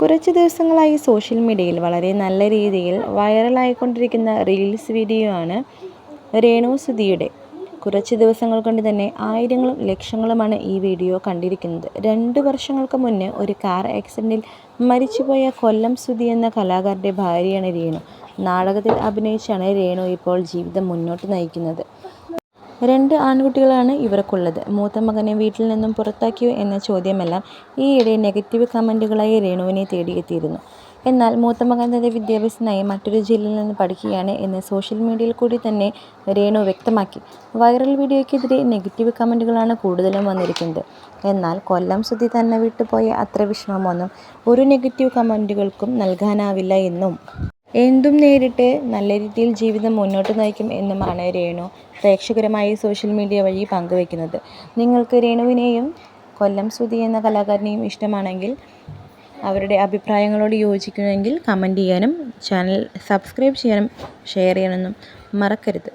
കുറച്ച് ദിവസങ്ങളായി സോഷ്യൽ മീഡിയയിൽ വളരെ നല്ല രീതിയിൽ വൈറലായിക്കൊണ്ടിരിക്കുന്ന റീൽസ് വീഡിയോ ആണ് രേണു സുധിയുടെ. കുറച്ച് ദിവസങ്ങൾ കൊണ്ട് തന്നെ ആയിരങ്ങളും ലക്ഷങ്ങളുമാണ് ഈ വീഡിയോ കണ്ടിരിക്കുന്നത്. രണ്ട് വർഷങ്ങൾക്ക് മുന്നേ ഒരു കാർ ആക്സിഡന്റിൽ മരിച്ചുപോയ കൊല്ലം സുധി എന്ന കലാകാരന്റെ ഭാര്യയാണ് രേണു. നാടകത്തിൽ അഭിനയിച്ചാണ് രേണു ഇപ്പോൾ ജീവിതം മുന്നോട്ട് നയിക്കുന്നത്. രണ്ട് ആൺകുട്ടികളാണ് ഇവർക്കുള്ളത് മൂത്ത മകനെ വീട്ടിൽ നിന്നും പുറത്താക്കിയോ എന്ന ചോദ്യമെല്ലാം ഈയിടെ നെഗറ്റീവ് കമന്റുകളായി രേണുവിനെ തേടിയെത്തിയിരുന്നു എന്നാൽ മൂത്ത മകൻ തന്റെ വിദ്യാഭ്യാസത്തിനായി മറ്റൊരു ജില്ലയിൽ നിന്ന് പഠിക്കുകയാണ് എന്ന് സോഷ്യൽ മീഡിയയിൽ കൂടി തന്നെ രേണു വ്യക്തമാക്കി. വൈറൽ വീഡിയോയ്ക്കെതിരെ നെഗറ്റീവ് കമന്റുകളാണ് കൂടുതലും വന്നിരിക്കുന്നത്. എന്നാൽ കൊല്ലം സുധി തന്നെ വിട്ടുപോയ അത്ര വിഷമമൊന്നും ഒരു നെഗറ്റീവ് കമന്റുകൾക്കും നൽകാനാവില്ല എന്നും എന്തും നേരിട്ട് നല്ല രീതിയിൽ ജീവിതം മുന്നോട്ട് നയിക്കും എന്നുമാണ് രേണു പ്രേക്ഷകരുമായി സോഷ്യൽ മീഡിയ വഴി പങ്കുവയ്ക്കുന്നത് നിങ്ങൾക്ക് രേണുവിനെയും കൊല്ലം സുതി എന്ന കലാകാരനെയും ഇഷ്ടമാണെങ്കിൽ അവരുടെ അഭിപ്രായങ്ങളോട് യോജിക്കുമെങ്കിൽ കമന്റ് ചെയ്യാനും ചാനൽ സബ്സ്ക്രൈബ് ചെയ്യാനും ഷെയർ ചെയ്യാനൊന്നും മറക്കരുത്.